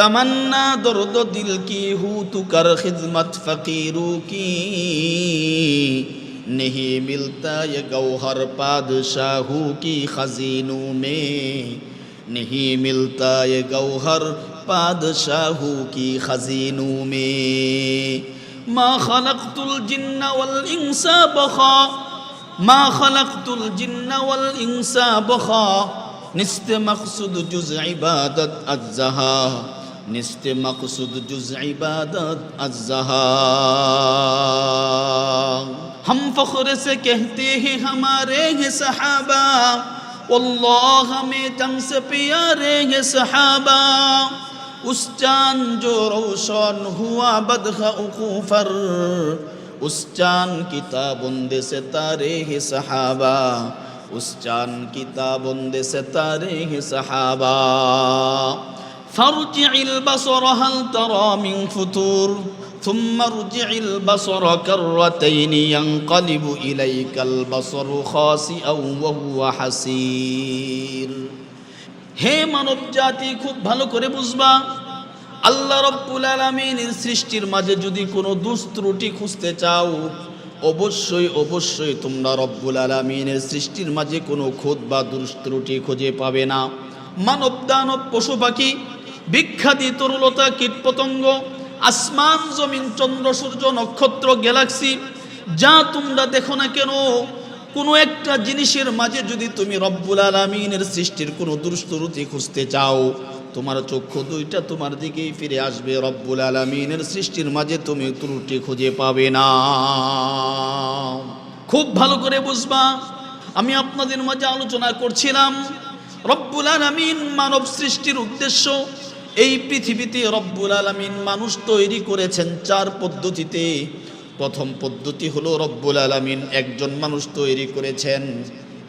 تمنا درد دل کی ہوں تو کر خدمت فقیروں کی نہیں ملتا یہ گوہر پادشاہوں کی خزینوں میں نہیں ملتا یہ گوہر پادشاہوں کی خزینوں میں ما خلقت الجن والانس بخا ما خلقت الجن والانس بخا نست مقصود جز عبادت اجزہا نست مقصد جز عبادت الزہاں ہم فخر سے کہتے ہیں ہمارے ہیں صحابہ، واللہ ہمیں جنگ سے پیارے ہیں صحابہ۔ اس چاند جو روشن ہوا بدخ اقوفر اس چاند کی سے تارے ہی صحابہ۔ اس چاند کی سے تارے ہی صحابہ۔ فارجع البصر هل ترى من فتور ثم ارجع البصر كرتين ينقلب إليك البصر خاسئا وهو حسير হে মানব জাতি খুব ভালো করে বুঝবা আল্লাহ রব্বুল আলমিনের সৃষ্টির মাঝে যদি কোনো দুস্ত্রুটি খুঁজতে চাও অবশ্যই অবশ্যই তোমরা রব্বুল আলমিনের সৃষ্টির মাঝে কোনো খোদ বা দুস্ত্রুটি খুঁজে পাবে না মানব দানব পশু পাখি বিখ্যাতি তরুলতা কীটপতঙ্গ, আসমান, জমিন, চন্দ্র, সূর্য, নক্ষত্র, গ্যালাক্সি, যা তোমরা দেখো না কেন, কোনো একটা জিনিসের মাঝে যদি তুমি রব্বুল আলমিনের সৃষ্টির কোনো দুষ্টরুতি খুঁজতে চাও, তোমার চক্ষু দুইটা তোমার দিকেই ফিরে আসবে, রব্বুল আলমিনের সৃষ্টির মাঝে তুমি ত্রুটি খুঁজে পাবে না। খুব ভালো করে বুঝবা, আমি আপনাদের মাঝে আলোচনা করছিলাম, রব্বুল আলমিন মানব সৃষ্টির উদ্দেশ্য এই পৃথিবীতে রব্বুল আলমিন মানুষ তৈরি করেছেন চার পদ্ধতিতে। প্রথম পদ্ধতি হলো রব্বুল আলমিন একজন মানুষ তৈরি করেছেন।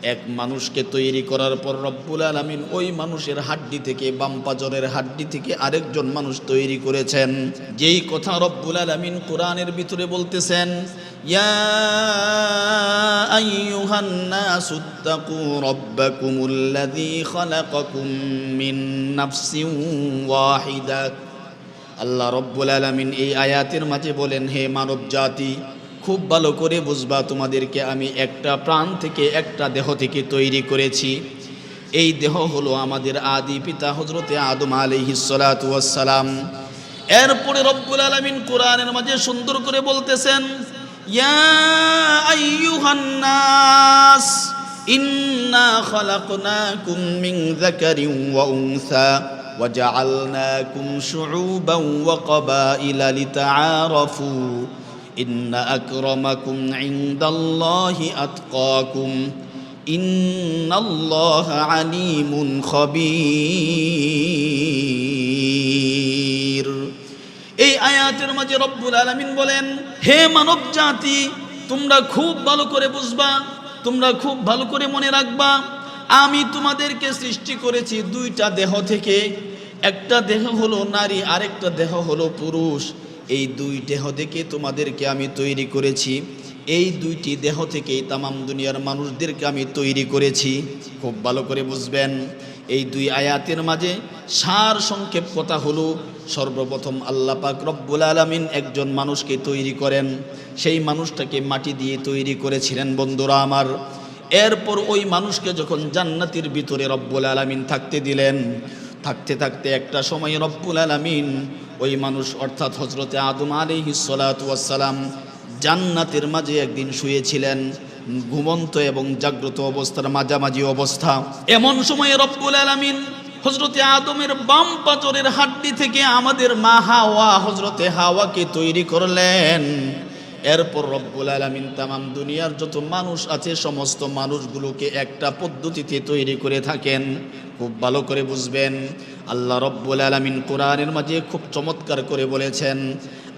এক মানুষকে তৈরি করার পর রব্বুল আলমিন ওই মানুষের হাড্ডি থেকে বাম্পাজরের হাড্ডি থেকে আরেকজন মানুষ তৈরি করেছেন। যেই কথা রব্বুল আলমিন কোরআনের ভিতরে বলতেছেন আল্লাহ রব্বুল আলমিন এই আয়াতের মাঝে বলেন, হে মানব জাতি খুব ভালো করে বুঝবা তোমাদেরকে আমি একটা প্রাণ থেকে একটা দেহ থেকে তৈরি করেছি এই দেহ হলো আমাদের আদি পিতা হজরতে আদম আলিহিসালাম এরপরে রব্বুল আলমিন কোরআনের মাঝে সুন্দর করে বলতেছেন ইয়া আইয়ুহান নাস ইন্না খালাকনাকুম মিন যাকারিন ওয়া উনসা وجعلناكم شعوبا وقبائل لتعارفوا إن أكرمكم عند الله أتقاكم إن الله عليم خبير এই আয়াতের মাঝে রব্বুল আলামিন বলেন হে মানব জাতি তোমরা খুব ভালো করে বুঝবা তোমরা খুব ভালো করে মনে রাখবা আমি তোমাদেরকে সৃষ্টি করেছি দুইটা দেহ থেকে একটা দেহ হলো নারী আরেকটা দেহ হলো পুরুষ এই দুই দেহ থেকে তোমাদেরকে আমি তৈরি করেছি। এই দুইটি দেহ থেকেই তামাম দুনিয়ার মানুষদেরকে আমি তৈরি করেছি। খুব ভালো করে বুঝবেন। এই দুই আয়াতের মাঝে সার সংক্ষেপ কথা হলো, সর্বপ্রথম আল্লাহ পাক রব্বুল আলমিন একজন মানুষকে তৈরি করেন। সেই মানুষটাকে মাটি দিয়ে তৈরি করেছিলেন বন্ধুরা আমার। এরপর ওই মানুষকে যখন জান্নাতির ভিতরে রব্বুল আলমিন থাকতে দিলেন, থাকতে থাকতে একটা সময় রব্বুল আলমিন ওই মানুষ অর্থাৎ হজরতে আদম আলী হিসালাম জান্নাতের মাঝে একদিন শুয়েছিলেন, ঘুমন্ত এবং জাগ্রত অবস্থার মাঝামাঝি অবস্থা। এমন সময়ে রব্বুল আলমিন হজরতে আদমের বাম পাচরের হাড্ডি থেকে আমাদের মা হাওয়া হজরতে হাওয়াকে তৈরি করলেন। এরপর রব্বুল আলমিন তামাম দুনিয়ার যত মানুষ আছে সমস্ত মানুষগুলোকে একটা পদ্ধতিতে তৈরি করে থাকেন খুব ভালো করে বুঝবেন আল্লাহ রব্বুল আলমিন কোরআনের মাঝে খুব চমৎকার করে বলেছেন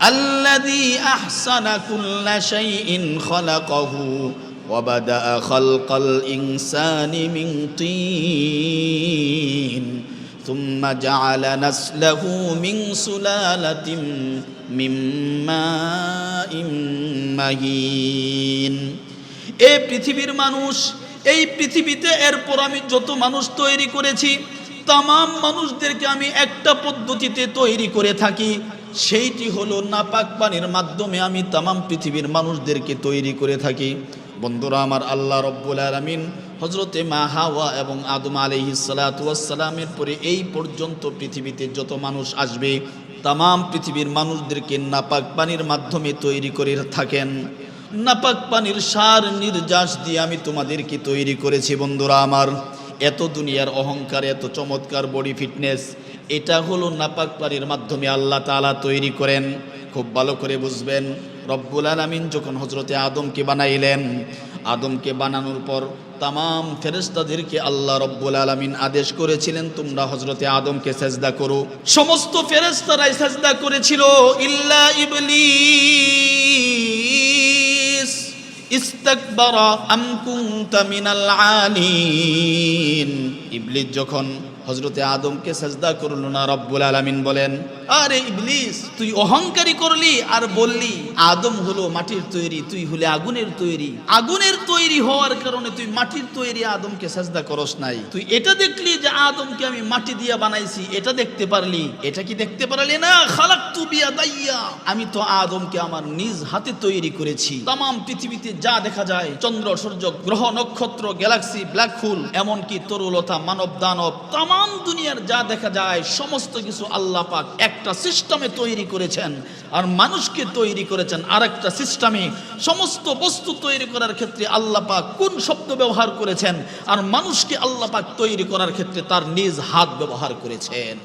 আল্লাদি আহসানা কুল্লা শাইইন খালাকাহু وبدأ خلق الإنسان من طين ثم جعل نسله من سلالة من ماء مهين এই পৃথিবীর মানুষ এই পৃথিবীতে এরপর আমি যত মানুষ তৈরি করেছি তাম মানুষদেরকে আমি একটা পদ্ধতিতে তৈরি করে থাকি সেইটি হলো নাপাক পানির মাধ্যমে আমি তামাম পৃথিবীর মানুষদেরকে তৈরি করে থাকি বন্ধুরা আমার আল্লাহ রব্বুল আলমিন হজরতে মা হাওয়া এবং আদম আলহি সালাতামের পরে এই পর্যন্ত পৃথিবীতে যত মানুষ আসবে, তামাম পৃথিবীর মানুষদেরকে নাপাক পানির মাধ্যমে তৈরি করে থাকেন। নাপাক পানির সার নির্যাস দিয়ে আমি তোমাদেরকে তৈরি করেছি বন্ধুরা আমার। এত দুনিয়ার অহংকার, এত চমৎকার বডি ফিটনেস, এটা হলো নাপাক পানির মাধ্যমে আল্লাহ তাআলা তৈরি করেন। খুব ভালো করে বুঝবেন, রব্বুল আলামিন যখন হজরতে আদমকে বানাইলেন, আদমকে বানানোর পর তামাম ফেরেস্তাদেরকে আল্লাহ রব্বুল আলমিন আদেশ করেছিলেন, তোমরা হজরতে আদমকে সেজদা করো। সমস্ত ফেরেস্তারাই সেজদা করেছিল, ইল্লা ইবলি ইস্তাকবারা আম কুনতা মিনাল আলিন। ইবলিস যখন হজরতে আদমকে সাজদা করল, না রব্বুল আলামিন বলেন। আরে ইবলিস, তুই অহংকারী করলি আর বললি, আদম হলো মাটির তৈরি, তুই হলে আগুনের তৈরি। আগুনের তৈরি হওয়ার কারণে তুই মাটির তৈরি আদমকে সাজদা করস নাই। তুই এটা দেখলি যে আদমকে আমি মাটি দিয়া বানাইছি, এটা দেখতে পারলি। এটা কি দেখতে পারলি না? খালাক তু বিয়া দাইয়া আমি তো আদমকে আমার নিজ হাতে তৈরি করেছি। তাম পৃথিবীতে যা দেখা যায়, চন্দ্র, সূর্য, গ্রহ, নক্ষত্র, গ্যালাক্সি, ব্ল্যাক হোল, এমনকি তরুলতা মানব দানব তাম দুনিয়ার যা দেখা যায়, সমস্ত কিছু আল্লাহ পাক একটা সিস্টেমে তৈরি করেছেন। আর মানুষকে তৈরি করেছেন আর একটা সিস্টেমে। সমস্ত বস্তু তৈরি করার ক্ষেত্রে আল্লাহ পাক কোন শব্দ ব্যবহার করেছেন? আর মানুষকে আল্লাহ পাক তৈরি করার ক্ষেত্রে তার নিজ হাত ব্যবহার করেছেন।